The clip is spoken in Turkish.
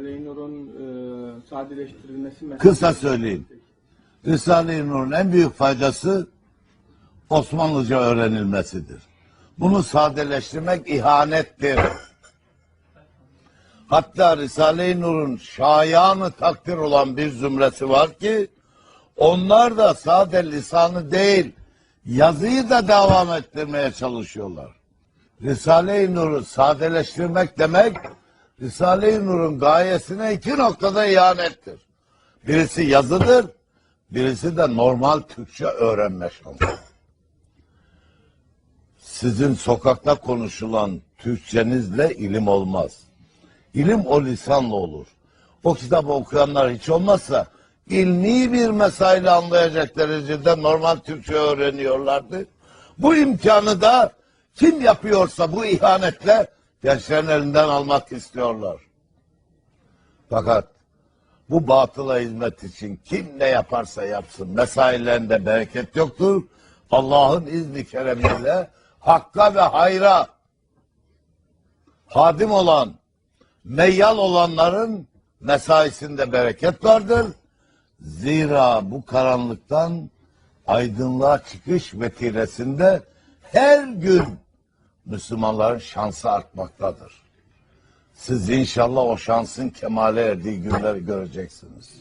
Risale-i Nur'un e, sadeleştirilmesi meselesi. Kısa söyleyeyim. Risale-i Nur'un en büyük faydası Osmanlıca öğrenilmesidir. Bunu sadeleştirmek ihanettir. Hatta Risale-i Nur'un şayanı takdir olan bir zümresi var ki onlar da sade lisanı değil yazıyı da devam ettirmeye çalışıyorlar. Risale-i Nur'u sadeleştirmek demek Risale-i Nur'un gayesine iki noktada ihanettir. Birisi yazıdır, birisi de normal Türkçe öğrenme şansı. Sizin sokakta konuşulan Türkçenizle ilim olmaz. İlim o lisanla olur. O kitabı okuyanlar hiç olmazsa ilmi bir mesele anlayacak derecede normal Türkçe öğreniyorlardı. Bu imkanı da kim yapıyorsa bu ihanetle gençlerin elinden almak istiyorlar. Fakat bu batıla hizmet için kim ne yaparsa yapsın mesailerinde bereket yoktur. Allah'ın izni keremiyle hakka ve hayra hadim olan, meyyal olanların mesaisinde bereket vardır. Zira bu karanlıktan aydınlığa çıkış vetiresinde her gün Müslümanların şansı artmaktadır. Siz inşallah o şansın kemale erdiği günleri göreceksiniz.